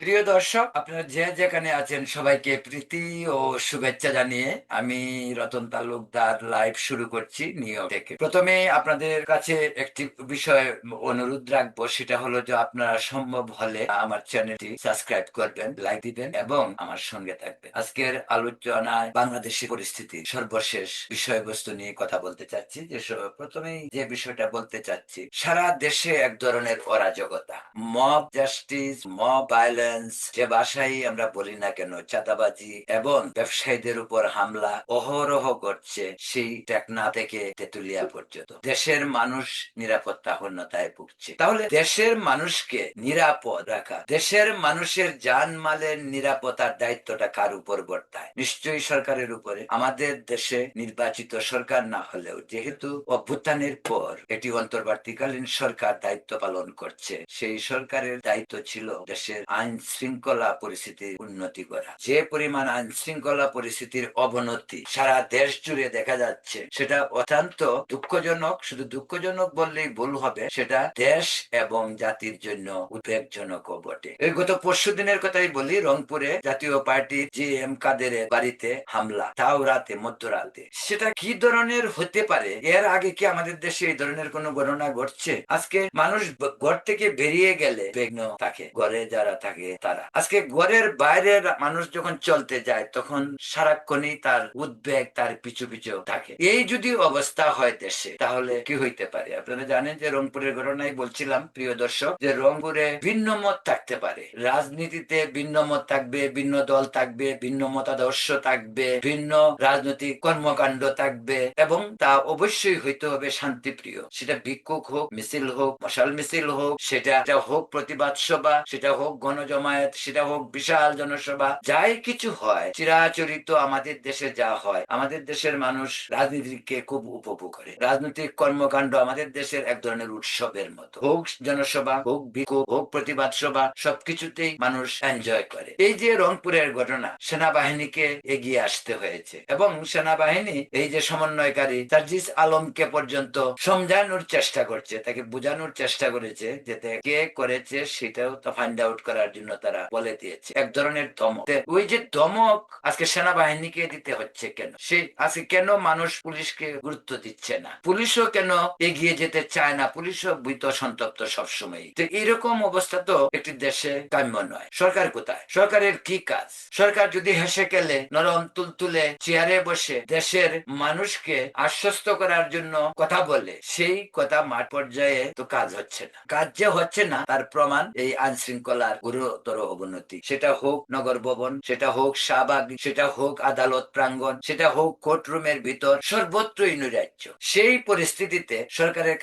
প্রিয় দর্শক, আপনারা যে যেখানে আছেন, সবাইকে প্রীতি ও শুভেচ্ছা জানিয়ে আমি রতন তালুকদার লাইভ শুরু করছি নিউ থেকে। প্রথমে আপনাদের কাছে একটি বিষয় অনুরোধ রাখব, সেটা হলো যে আপনারা সম্ভব হলে আমার চ্যানেলটি সাবস্ক্রাইব করবেন লাইক দিবেন এবং আমার সঙ্গে থাকবেন। আজকের আলোচনায় বাংলাদেশের পরিস্থিতি সর্বশেষ বিষয়বস্তু নিয়ে কথা বলতে চাচ্ছি। যে প্রথমেই যে বিষয়টা বলতে চাচ্ছি, সারা দেশে এক ধরনের অরাজকতা। মব জাস্টিস মব ভায়োলেন্স যে ভাষাই আমরা বলি না কেন, চাঁদাবাজি এবং ব্যবসায়ীদের উপর হামলা অহরহ করছে সেই টেকনা থেকে তেতুলিয়া পর্যন্ত। দেশের মানুষ নিরাপত্তাহীনতায় ভুগছে। তাহলে দেশের মানুষকে নিরাপদ রাখা, দেশের মানুষের জানমালের নিরাপত্তার দায়িত্বটা কার উপর বর্তায়? নিশ্চয়ই সরকারের উপরে। আমাদের দেশে নির্বাচিত সরকার না হলেও যেহেতু অভ্যুত্থানের পর এটি অন্তর্বর্তীকালীন সরকার দায়িত্ব পালন করছে, সেই সরকারের দায়িত্ব ছিল দেশের আইন শৃঙ্খলা পরিস্থিতির উন্নতি করা। যে পরিমাণ আইন শৃঙ্খলা পরিস্থিতির অবনতি সারা দেশ জুড়ে দেখা যাচ্ছে, সেটা অত্যন্ত দুঃখজনক। শুধু দুঃখজনক বললেই ভুল হবে, সেটা দেশ এবং জাতির জন্য উদ্বেগজনকও বটে। এই গত পরশু দিনের কথাই বলি, রংপুরে জাতীয় পার্টির জি এম কাদের বাড়িতে হামলা, তাও রাতে মধ্যরাতে। সেটা কি ধরনের হতে পারে? এর আগে কি আমাদের দেশে এই ধরনের কোনো ঘটনা ঘটছে? আজকে মানুষ ঘর থেকে বেরিয়ে গেলে বিঘ্ন থাকে, ঘরে যারা থাকে তারা। আজকে ঘরের বাইরের মানুষ যখন চলতে যায়, তখন সারাক্ষণই তার উদ্বেগ তার পিছু পিছু থাকে। এই যদি অবস্থা হয় দেশে, তাহলে কি হইতে পারে? আপনারা জানেন যে রংপুরের ঘটনাই বলছিলাম, প্রিয় দর্শক, যে রংপুরে ভিন্ন মত থাকতে পারে। রাজনীতিতে ভিন্ন মত থাকবে, ভিন্ন দল থাকবে, ভিন্ন মতাদর্শ থাকবে, ভিন্ন রাজনৈতিক কর্মকাণ্ড থাকবে, এবং তা অবশ্যই হইতে হবে শান্তিপ্রিয়। সেটা বিক্ষোভ হোক, মিছিল হোক, মশাল মিছিল হোক, সেটা হোক প্রতিবাদ সভা, সেটা হোক গণজমায়েত সেটা হোক বিশাল জনসভা, যাই কিছু হয়, চিরাচরিত আমাদের দেশে যা হয়, আমাদের দেশের মানুষ রাজনীতিকে খুব উপভোগ করে। রাজনৈতিক কর্মকাণ্ড আমাদের দেশের এক ধরনের উৎসবের মতো। হোক জনসভা, হোক বিক্ষোভ হোক প্রতিবাদ সভা, সবকিছুতেই মানুষ এনজয় করে। এই যে রংপুরের ঘটনা, সেনাবাহিনীকে এগিয়ে আসতে হয়েছে এবং সেনাবাহিনী, এই যে সমন্বয়কারী সার্জিস আলমকে পর্যন্ত সমঝানোর চেষ্টা করছে, তাকে বোঝানোর চেষ্টা করেছে, যে কে করেছে, সেটাও তো ফাইন্ড আউট করার জন্য তারা বলে দিয়েছে, এক ধরনের ধমক। ওই যে ধমক আজকে সেনাবাহিনীকে দিতে হচ্ছে কেন? সেই আজকে কেন মানুষ পুলিশকে গুরুত্ব দিচ্ছে না? পুলিশও কেন এগিয়ে যেতে চায় না? পুলিশও ভীত সন্তপ্ত সবসময় তো এরকম অবস্থা তো একটি দেশে কাম্য নয়। সরকার কোথায়? সরকারের কি কাজ? সরকার যদি হেসে গেলে নরম তুলতুলে চেয়ারে বসে দেশের মানুষকে আশ্বস্ত করার জন্য কথা বলে, সেই কথা মাঠ পর্যায়ে তো কাজ হচ্ছে না। কাজ যে হচ্ছে না, তার প্রমাণ এই আইন শৃঙ্খলার গুরুতর অবনতি। সেটা হোক নগর ভবন, সেটা হোক শাহবাগ, সেটা হোক আদালত প্রাঙ্গন সেটা হোক কোর্ট রুমের ভিতর, সর্বত্রই নৈরাজ্য। সেই পরিস্থিতিতে সরকারের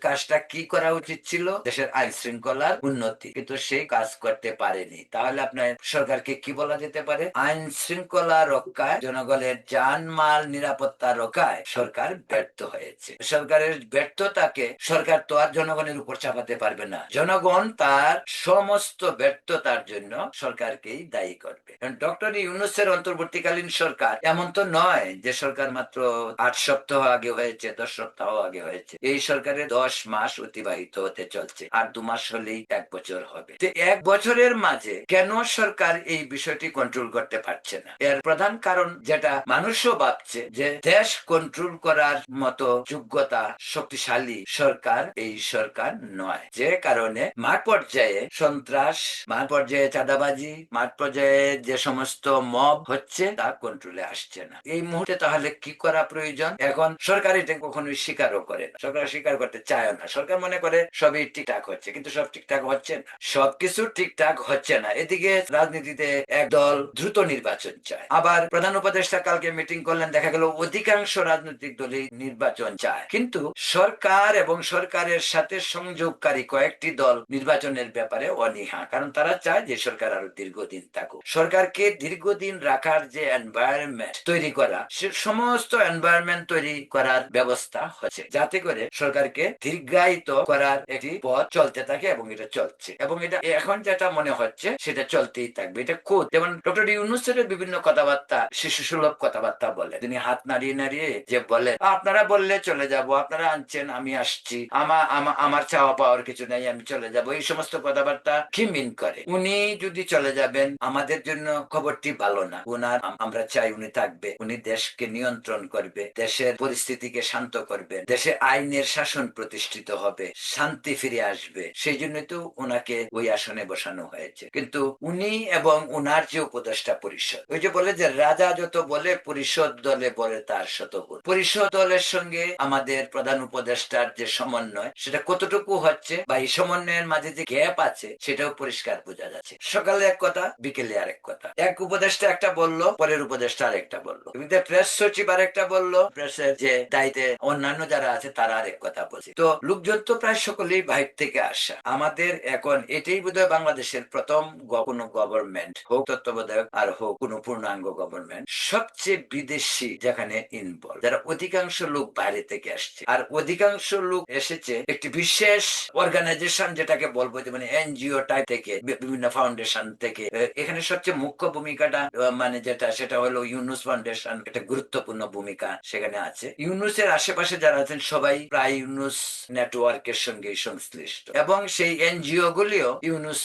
কাজটা কি করা উচিত ছিল? দেশের আইন শৃঙ্খলার উন্নতি। কিন্তু সেই কাজ করতে পারেনি। তাহলে আপনার সরকারকে কি বলা যেতে পারে? আইন শৃঙ্খলা রক্ষায়, জনগণের জানমাল নিরাপত্তা রক্ষায় সরকার ব্যর্থ হয়েছে। সরকারের ব্যর্থতাকে সরকার তো আর জনগণের উপর চাপাতে পারবে না। জনগণ তার সমস্ত ব্যর্থতার জন্য সরকারকেই দায়ী করবে। ডক্টর ইউনুসের অন্তর্বর্তীকালীন সরকার এমন তো নয় যে সরকার মাত্র আট সপ্তাহ আগে হয়েছে, দশ সপ্তাহ আগে হয়েছে। এই সরকারের দশ মাস অতিবাহিত হতে চলছে, আর দু মাস হলেই এক বছর হবে। তো এক বছরের মাঝে কেন সরকার এই বিষয়টি কন্ট্রোল করতে পারছে না? এর প্রধান কারণ যেটা মানুষও ভাবছে যে দেশ কন্ট্রোল করার মতো যোগ্যতা শক্তিশালী সরকার এই সরকার নয়। যে কারণে মাঠ পর্যায়ে সন্ত্রাস মাঠ পর্যায়ে চাঁদাবাজি, মাঠ পর্যায়ে যে সমস্ত মব হচ্ছে, তা কন্ট্রোলে আসছে না। এই মুহূর্তে তাহলে কি করা প্রয়োজন? এখন সরকার এটা কখনোই স্বীকারও করে না। সরকার স্বীকার করতে চায় না। সরকার মনে করে সবই ঠিকঠাক হচ্ছে, কিন্তু সব ঠিকঠাক হচ্ছে না। সবকিছু ঠিকঠাক হচ্ছে না। এদিকে রাজনীতিতে একদল দ্রুত নির্বাচন চায়। আবার প্রধান উপদেষ্টা কালকে মিটিং করলেন, দেখা গেল অধিকাংশ রাজনৈতিক দলই নির্বাচন চায়। কিন্তু সরকার এবং সরকারের সাথে সংযোগকারী কয়েকটি দল নির্বাচনের ব্যাপারে অনীহা, কারণ তারা চায় যে সরকার আরও দীর্ঘদিন থাকুক। সরকারকে দীর্ঘদিন রাখার যে এনভায়রনমেন্ট তৈরি করা, সে সমস্ত এনভায়রনমেন্ট তৈরি করার ব্যবস্থা হচ্ছে যাতে করে সরকারকে দীর্ঘায়িত করার একটি পথ চলতে থাকে এবং এটা চলছে। এবং এটা এখন যেটা মনে হচ্ছে, সেটা চলতেই থাকবে। এটা কোদ যেমন ডক্টর ইউনুসের বিভিন্ন কথাবার্তা শিশু সুলভ কথাবার্তা বলে তিনি হাত নাড়িয়ে নাড়িয়ে যে বলে আপনারা বললে চলে যাব, আপনারা আনছেন, আমি আসছি। আমার আমার চাওয়া পাওয়ার কিছু নেই, আমি চলে যাব। এই সমস্ত কথাবার্তা কি মিন করে। করে উনি যদি চলে যাবেন, আমাদের জন্য খবরটি ভালো না। আম- আমরা চাই উনি থাকবে। উনি দেশকে নিয়ন্ত্রণ করবে, দেশের পরিস্থিতিকে শান্ত করবে, দেশে আইনের শাসন প্রতিষ্ঠিত হবে, শান্তি ফিরে আসবে। সেই জন্য তো ওনাকে ওই আসনে বসানো হয়েছে। কিন্তু উনি এবং উনার যে উপদেষ্টা পরিষদ, ওই যে বলে যে রাজা যত বলে, পরিষদ দলে বলে তার শতগুণ পরিষদ দলের সঙ্গে আমাদের প্রধান উপদেষ্টার যে সমন্বয়, সেটা কতটুকু হচ্ছে বা এই সমন্বয়ের মাঝে যে গ্যাপ আছে, সেটাও পরিষ্কার বোঝা যাচ্ছে। সকালে এক কথা, বিকেলে আরেক কথা। এক উপদেষ্টা একটা বলল, পরের উপদেষ্টা আরেকটা বলল। প্রেস সচিব আরেকটা বলল, প্রেসের যে দায়িত্বে অন্যান্য যারা আছে, তারা আরেক কথা বলছে। তো লোকজন তো প্রায় সকলেই বাইর থেকে আসা। আমাদের এখন এটাই বোধহয় বাংলাদেশের প্রথম কোনো গভর্নমেন্ট হোক, তত্ত্বাবধায়ক আর হোক, কোনো পূর্ণাঙ্গ গভর্নমেন্ট সবচেয়ে বিদেশি যেখানে ইনভলভ যারা অধিকাংশ লোক বাইরে থেকে আসছে। আর অধিকাংশ লোক এসেছে একটি বিশেষ অর্গানাইজেশন যেটাকে বলব যে মানে এনজিও টাইপ থেকে। বিভিন্ন ফাউন্ডেশন থেকে। এখানে সবচেয়ে মুখ্য ভূমিকাটা মানে যেটা, সেটা হলো ইউনুস ফাউন্ডেশন একটা গুরুত্বপূর্ণ ভূমিকা সেখানে আছে। ইউনুসের আশেপাশে যারা আছেন, সবাই প্রায় ইউনুস নেটওয়ার্কের সঙ্গে সংশ্লিষ্ট। এবং সেই এনজিও গুলিও ইউনুস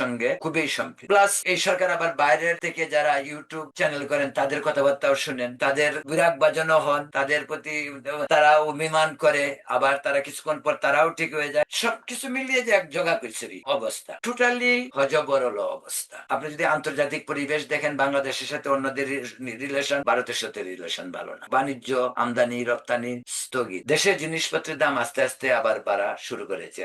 সঙ্গে খুবই সম্পৃক্ত। প্লাস এই সরকার আবার বাইরের থেকে যারা ইউটিউব চ্যানেল করেন, তাদের কথাবার্তাও শুনেন। তাদের বিরাগ বাজানো হন, তাদের প্রতি তারা অভিমান করে, আবার তারা কিছুক্ষণ পর তারাও ঠিক হয়ে যায়। সবকিছু মিলিয়ে যে এক জগা অবস্থা। টোটালি হজবরল অবস্থা। আপনি যদি আন্তর্জাতিক পরিবেশ দেখেন, বাংলাদেশের সাথে অন্যদের রিলেশন ভারতের সাথে রিলেশন ভালো না। বাণিজ্য, আমদানি, রপ্তানি স্থগিত। দেশের জিনিসপত্রের দাম আস্তে আস্তে আবার বাড়া শুরু করেছে।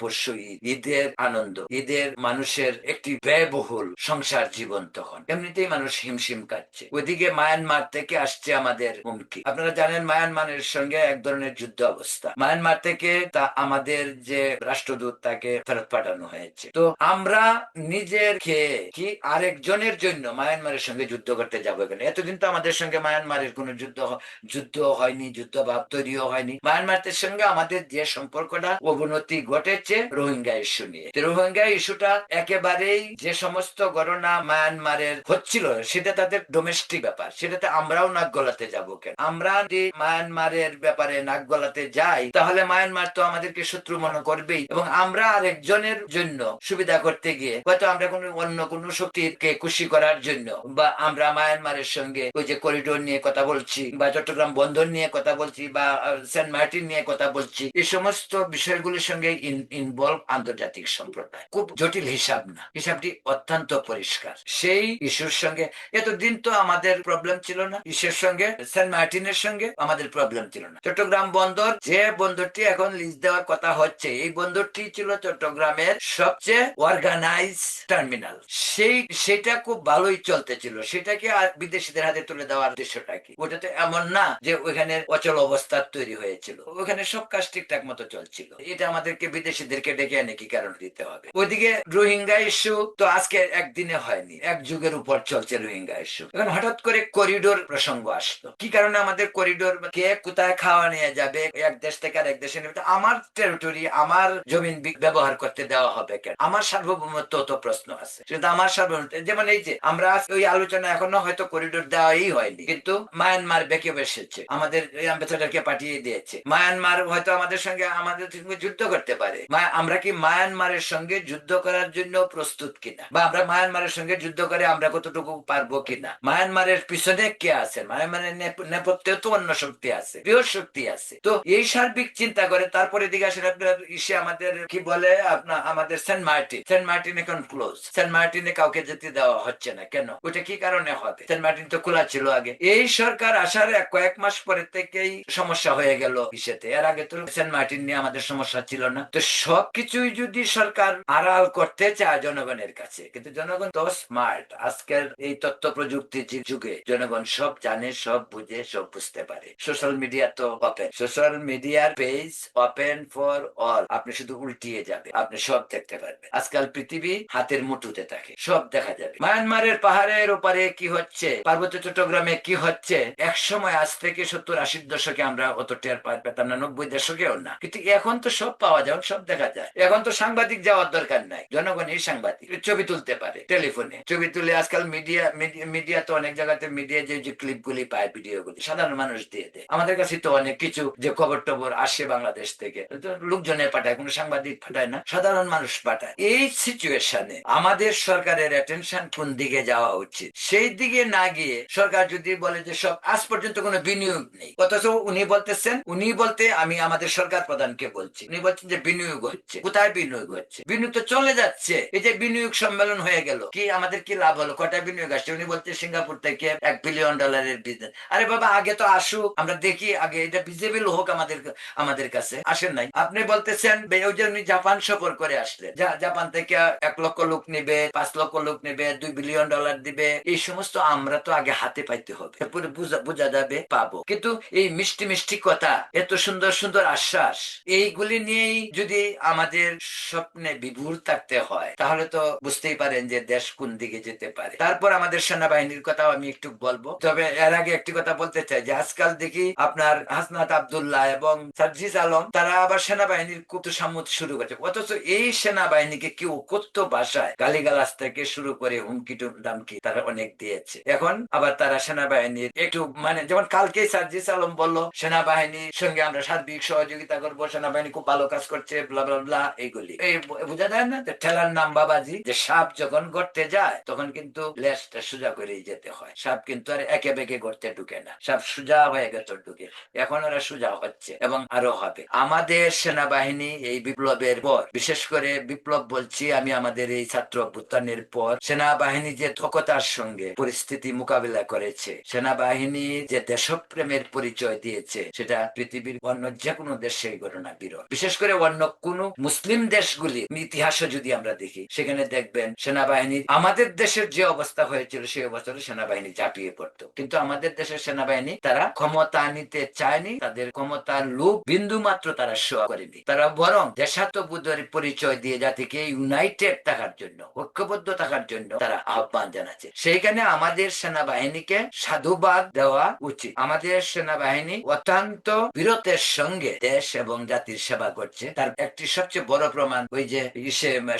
পরশু ঈদ ঈদের আনন্দ। ঈদের মানুষের একটি ব্যয়বহুল সংসার জীবন তখন এমনিতেই মানুষ হিমশিম কাটছে ওইদিকে মায়ানমার থেকে আসছে আমাদের হুমকি। আপনারা জানেন, মায়ানমারের সঙ্গে এক ধরনের যুদ্ধ অবস্থা। মায়ানমার থেকে তা আমাদের যে রাষ্ট্রদূত, তাকে ফেরত পাঠানো হয়েছে। তো আমরা নিজের খেয়ে কি আরেকজনের জন্য মায়ানমারের সঙ্গে যুদ্ধ করতে যাব কেন এতদিন তো আমাদের সঙ্গে মায়ানমারের কোনো যুদ্ধ যুদ্ধ হয়নি যুদ্ধ ভাব তৈরিও হয়নি। মায়ানমারের সঙ্গে আমাদের যে সম্পর্কটা অবনতি ঘটেছে রোহিঙ্গা ইস্যু নিয়ে। রোহিঙ্গা ইস্যুটা একেবারেই যে সমস্ত ঘটনা মায়ানমারের হচ্ছিল, সেটা তাদের ডোমেস্টিক ব্যাপার। সেটাতে আমরাও নাক গলাতে যাব কেন? আমরা যদি মায়ানমারের ব্যাপারে নাক গলাতে যাই, তাহলে মায়ানমার তো আমাদেরকে শত্রু মনে করবেই। এবং আমরা আরেকজনের জন্য সুবিধা করতে গিয়ে, হয়তো আমরা কোনো অন্য কোনো শক্তিকে খুশি করার জন্য, বা আমরা মায়ানমারের সঙ্গে ওই যে করিডোর নিয়ে কথা বলছি, বা চট্টগ্রাম বন্দর নিয়ে কথা বলছি, বা সেন্ট মার্টিন নিয়ে কথা বলছি, এই সমস্ত বিষয়গুলির সঙ্গে ইনভলভ আন্তর্জাতিক সম্প্রদায়। খুব জটিল হিসাব না, হিসাবটি অত্যন্ত পরিষ্কার। সেই ইস্যুর সঙ্গে, এতদিন তো আমাদের প্রবলেম ছিল না, ইস্যুর সঙ্গে সেন্ট মার্টিনের সঙ্গে আমাদের প্রবলেম ছিল না। চট্টগ্রাম বন্দর, যে বন্দরটি এখন লিজ দেওয়ার কথা হচ্ছে, এই বন্দরটি ছিল চট্টগ্রামের সবচেয়ে অর্গানাইজ টার্মিনাল সেই, সেটা খুব ভালোই চলতেছিল। সেটাকে বিদেশিদের হাতে তুলে দেওয়ার উদ্দেশ্যটা কি? ওটা তো এমন না যে ওখানে অচল অবস্থা তৈরি হয়েছিল। ওখানে সব কাজ ঠিকঠাক মতো চলছিল। এটা আমাদেরকে বিদেশিদেরকে ডেকে এনে কি কারণ দিতে হবে? ওইদিকে রোহিঙ্গা ইস্যু তো আজকে একদিনে হয়নি। এক যুগের উপর চলছে রোহিঙ্গা ইস্যু। এখন হঠাৎ করে করিডোর প্রসঙ্গ আসলো। কি কারণে আমাদের করিডোর কে কোথায় খাওয়া নিয়ে যাবে? এক দেশ থেকে আর এক দেশে নেবে। আমার টেরিটরি আমার জমিন ব্যবহার করতে দেওয়া হবে কেন? আমার সার্বভৌমত্ব তো প্রশ্ন আছে। সেটা আমার সার্বভৌমত্ব, যেমন এই যে আমরা ওই আলোচনা এখনও হয়তো করিডোর দেওয়াই হয়নি, কিন্তু মায়ানমার বেঁকে বসেছে। আমাদের অ্যাম্বাসেডারকে পাঠিয়ে দিয়েছে। মায়ানমার হয়তো আমাদের সঙ্গে আমাদের সঙ্গে যুদ্ধ করতে পারে। আমরা কি মায়ানমারের সঙ্গে যুদ্ধ করার জন্য প্রস্তুত কিনা? বা আমরা মায়ানমারের সঙ্গে যুদ্ধ করে আমরা কতটুকু পারব কিনা? মায়ানমারের পিছনে কে আছে? মায়ানমারের নেপথ্যে তো অন্য শক্তি আছে, বৃহৎ শক্তি আছে। তো এই সার্বিক চিন্তা করে তারপরে দিকে আসেন আপনার ইসে আমাদের কি বলে, আপনার, আমাদের সেন্ট মার্টিন। সেন্ট মার্টিন এখন ক্লোজ সেন্ট মার্টিনে কাউকে যেতে দেওয়া হচ্ছে না। কেন? ওটা কি কারণে হবে সেন্ট মার্টিন তো খোলা ছিল আগে। এই সরকার আসার কয়েক মাস পরে থেকেই সমস্যা হয়ে গেল ইসেতে। এর আগে তো সেন্ট মার্টিন নিয়ে আমাদের সমস্যা ছিল না। তো সবকিছুই যদি সরকার আড়াল করতে চায় জনগণের কাছে, কিন্তু জনগণ তো স্মার্ট আজকের এই তথ্য প্রযুক্তি যুগে জনগণ সব জানে, সব বুঝে, সব বুঝতে পারে। সোশ্যাল মিডিয়া তো ওপেন সোশ্যাল মিডিয়ার পেজ ওপেন ফর অল আপনি শুধু উল্টিয়ে যাবে। আপনি সব দেখতে পারবেন। আজকাল পৃথিবী হাতের মুঠোতে থাকে। সব দেখা যাবে। মায়ানমারের পাহাড়ের ওপারে কি হচ্ছে, পার্বত্য চট্টগ্রামে কি হচ্ছে এক সময় আজ থেকে সত্তর আশির দশকে আমরা অত টের পেতাম না, নব্বই দশকেও না। কিন্তু এখন তো সব পাওয়া যায় সব দেখা যায়। এখন তো সাংবাদিক যাওয়ার দরকার নাই। জনগণই সাংবাদিক ছবি তুলতে পারে টেলিফোনে। ছবি তুলে আজকাল মিডিয়া মিডিয়া তো অনেক জায়গাতে মিডিয়া যে যে ক্লিপ গুলি পায় ভিডিও গুলি সাধারণ মানুষ দিয়ে দেয়। আমাদের কাছে তো অনেক কিছু যে খবর টবর আসে বাংলাদেশ থেকে। লোকজনে পাঠায়, কোনো সাংবাদিক পাঠায় না, সাধারণ মানুষ পাঠায়। এই সিচুয়েশনে আমাদের সরকারের অ্যাটেনশন কোন দিকে যাওয়া উচিত? সেই দিকে না গিয়ে সরকার যদি বলে যে সব আজ পর্যন্ত কোনো বিনিয়োগ নেই, অথচ উনি বলতেছেন, উনি বলতে আমি আমাদের সরকার প্রধানকে বলছি, উনি বলছেন যে বিনিয়োগ হচ্ছে। কোথায় বিনিয়োগ হচ্ছে? বিনিয়োগ তো চলে যাচ্ছে। এই যে বিনিয়োগ সম্মেলন হয়ে গেল, কি আমাদের কি লাভ হলো? কটা বিনিয়োগ আসছে? উনি বলছে সিঙ্গাপুর থেকে এক বিলিয়ন ডলারের বিজনেস আরে বাবা, আগে তো আসুক, আমরা দেখি আগে। এটা ভিজিবল হোক আমাদের আমাদের কাছে। আসেন নাই। আপনি বলতেছেন উনি জাপান সফর করে আসলেন। জাপান থেকে এক লক্ষ লোক নেবে, পাঁচ লক্ষ লোক নেবে, দুই বিলিয়ন ডলার দিবে, এই সমস্ত আমরা তো আগে হাতে পাইতে হবে। এরপরে বোঝা যাবে, পাবো। কিন্তু এই মিষ্টি মিষ্টি কথা, এত সুন্দর সুন্দর আশ্বাস, এইগুলি নিয়েই যদি আমাদের স্বপ্নে বিভোর থাকতে হয়, তাহলে তো বুঝতেই পারেন যে দেশ কোন দিকে যেতে পারে। তারপর আমাদের সেনাবাহিনীর কথাও আমি একটু বলব। তবে এর আগে একটি কথা বলতে চাই, যে আজকাল দেখি আপনার হাসনাত আবদুল্লাহ এবং সার্জিস আলম, তারা আবার সেনাবাহিনীর কুতুসামুদ শুরু করেছে। অথচ এই সেনাবাহিনীকে কেউ কত ভাষায় গালিগালাজ থেকে শুরু করে হুমকি দামকি তারা অনেক দিয়েছে। এখন আবার তারা সেনাবাহিনীর একটু মানে যেমন কালকে সার্জিস আলম বলল, সেনাবাহিনীর সঙ্গে আমরা সার্বিক সহযোগিতা করব, সেনাবাহিনী খুব ভালো কাজ করছে ব্লা এইগুলি। এই বোঝা যায় না ঠেলার নাম বাবাজি, যে সাপ যখন গড়তে যায়, তখন কিন্তু লেজটা সোজা করেই যেতে হয়। সাপ কিন্তু আর একে বেঁকে গড়তে ঢুকে না। সাপ সোজা হয়ে গেছে ঢুকে এখন ওরা সোজা হচ্ছে এবং আরও হবে। আমাদের সেনাবাহিনী এই বিপ্লবের পর, বিশেষ করে বিপ্লব বলছি আমি আমাদের এই ছাত্র অভ্যুত্থানের পর সেনাবাহিনী যে দক্ষতার সঙ্গে পরিস্থিতি মোকাবিলা করেছে, সেনাবাহিনী যে দেশপ্রেমের পরিচয় দিয়েছে, সেটা পৃথিবীর অন্য যে কোনো দেশে ঘটনা বিরল। বিশেষ করে অন্য কোন মুসলিম দেশগুলি ইতিহাসে যদি আমরা দেখি, সেখানে দেখবেন সেনাবাহিনী আমাদের দেশের যে অবস্থা হয়েছিল, সেই অবস্থায় সেনাবাহিনী ঝাঁপিয়ে পড়তো। কিন্তু আমাদের দেশের সেনাবাহিনী, তারা ক্ষমতা নিতে চায়নি, তাদের ক্ষমতার লোভ বিন্দু মাত্র তারা শোয়া করেনি। তারা বরং দেশাত্মবোধের পরিচয় দিয়ে জাতিকে ইউনাইটেড থাকার জন্য, ঐক্যবদ্ধ থাকার জন্য তারা আহ্বান জানাচ্ছে। সেইখানে আমাদের সেনাবাহিনীকে সাধুবাদ দেওয়া উচিত। আমাদের সেনাবাহিনী অত্যন্ত বীরত্বের সঙ্গে দেশ এবং জাতির সেবা করছে। তার একটি সবচেয়ে বড় প্রমাণ ওই যে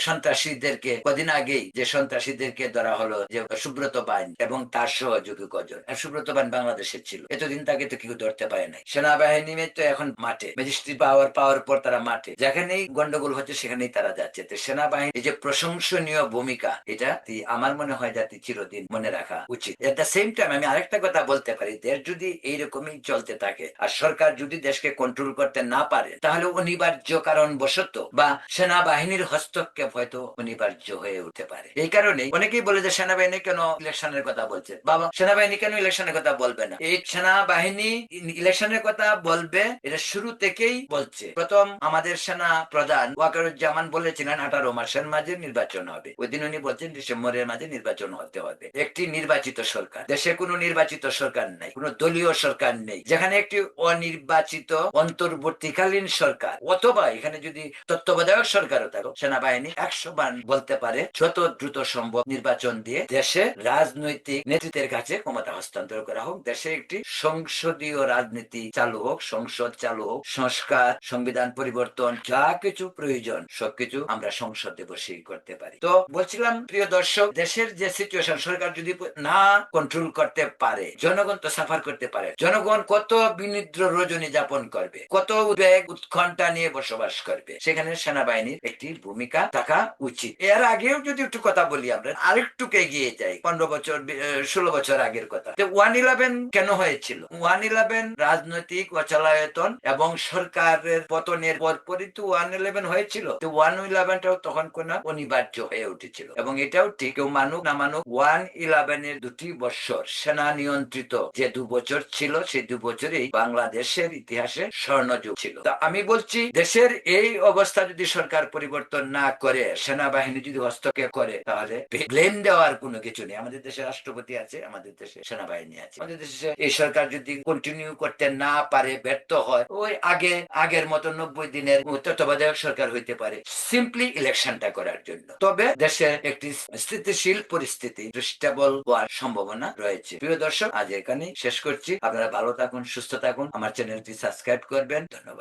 সন্ত্রাসীদেরকে, কদিন আগেই যে সন্ত্রাসীদেরকে ধরা হলো যে সুব্রত বাহিনী এবং তার সহযোগী কজন। সুব্রত বাইন বাংলাদেশের ছিল। এতদিন তাকে তো কেউ ধরতে পারে নাই। সেনাবাহিনী তো এখন মাঠে। ম্যাজিস্ট্রেট পাওয়ার পাওয়ার পর তারা মাঠে। যেখানেই গন্ডগোল হচ্ছে সেখানেই তারা যাচ্ছে। তো সেনাবাহিনী এই যে প্রশংসনীয় ভূমিকা, এটা আমার মনে হয় জাতি চিরদিন মনে রাখা উচিত। এট দ্য সেম টাইম আমি আরেকটা কথা বলতে পারি, দেশ যদি এইরকমই চলতে থাকে, আর সরকার যদি দেশকে কন্ট্রোল করতে না পারে, তাহলে অনিবার্য কারণ বশত বা সেনাবাহিনীর হস্তক্ষেপ হয়তো অনিবার্য হয়ে উঠতে পারে। এই কারণে অনেকেই বলে যে সেনাবাহিনী কেন ইলেকশনের কথা বলছে। বাবা, সেনাবাহিনী কেন ইলেকশনের কথা বলবে না? এই সেনাবাহিনী ইলেকশনের কথা বলবে, এটা শুরু থেকেই বলছে। প্রথম আমাদের সেনা প্রধান ওয়াকারুজ্জামান বলেছিলেন আঠারো মাসের মাঝে নির্বাচন হবে। ওই দিন উনি বলছেন ডিসেম্বরের মাঝে নির্বাচন হতে হবে। একটি নির্বাচিত সরকার। দেশে কোনো নির্বাচিত সরকার নেই, কোনো দলীয় সরকার নেই। যেখানে একটি অনির্বাচিত অন্তর্বর্তীকালীন সরকার অথবা এখানে যদি তত্ত্বাবধায়ক সরকারও থাকো, সেনাবাহিনী একশো বার বলতে পারে, যত দ্রুত সম্ভব নির্বাচন দিয়ে দেশে রাজনৈতিক নেতৃত্বের কাছে ক্ষমতা হস্তান্তর করা হোক। দেশে একটি সংসদীয় রাজনীতি চালু হোক, সংসদ চালু হোক, সংস্কার, সংবিধান পরিবর্তন, যা কিছু প্রয়োজন, সবকিছু আমরা সংসদে বসেই করতে পারি। তো বলছিলাম, প্রিয় দর্শক, দেশের যে সিচুয়েশন সরকার যদি না কন্ট্রোল করতে পারে, জনগণ তো সাফার করতে পারে। জনগণ কত বিনিদ্র রজনী যাপন করবে, কত উদ্বেগ উৎকণ্ঠা নিয়ে বসবাস করবে, সেখানে সেনাবাহিনীর একটি ভূমিকা থাকা উচিত। এর আগেও যদি একটু কথা বলি আমরা, আরেকটু এগিয়ে যাই, পনেরো বছর ষোলো বছর আগের কথা। ওয়ান ইলেভেন কেন হয়েছিল? ওয়ান ইলেভেন রাজনৈতিক অচলায়তন এবং সরকারের পতনের পরপরই তো ওয়ান ইলেভেন হয়েছিল। তো ওয়ান ইলেভেনটাও তখন কোন অনিবার্য হয়ে উঠেছিল। এবং এটাও ঠিক, কেউ মানুক না মানুক ওয়ান ইলেভেনের দুটি বছর সেনা নিয়ন্ত্রিত যে দু বছর ছিল, সেই দু বছরেই বাংলাদেশের ইতিহাসে স্বর্ণযুগ ছিল। তা আমি বলছি, দেশের এই অবস্থা যদি সরকার পরিবর্তন না করে, সেনাবাহিনী যদি হস্তক্ষেপ করে, তাহলে ব্লেম দেওয়ার কোনো কিছু নেই। আমাদের দেশে রাষ্ট্রপতি আছে, আমাদের দেশে সেনাবাহিনী আছে। আমাদের দেশে এই সরকার যদি কন্টিনিউ করতে না পারে, ব্যর্থ হয়, ওই আগে, আগের মতো নব্বই দিনের তত্ত্বাবধায়ক সরকার হইতে পারে। সিম্পলি ইলেকশনটা করার জন্য। তবে দেশে একটি স্থিতিশীল পরিস্থিতি স্টেবল হওয়ার সম্ভাবনা রয়েছে। প্রিয় দর্শক, আজ এখানে শেষ করছি। আপনারা ভালো থাকুন, সুস্থ থাকুন। আমার চ্যানেলটি সাবস্ক্রাইব করবেন। ধন্যবাদ।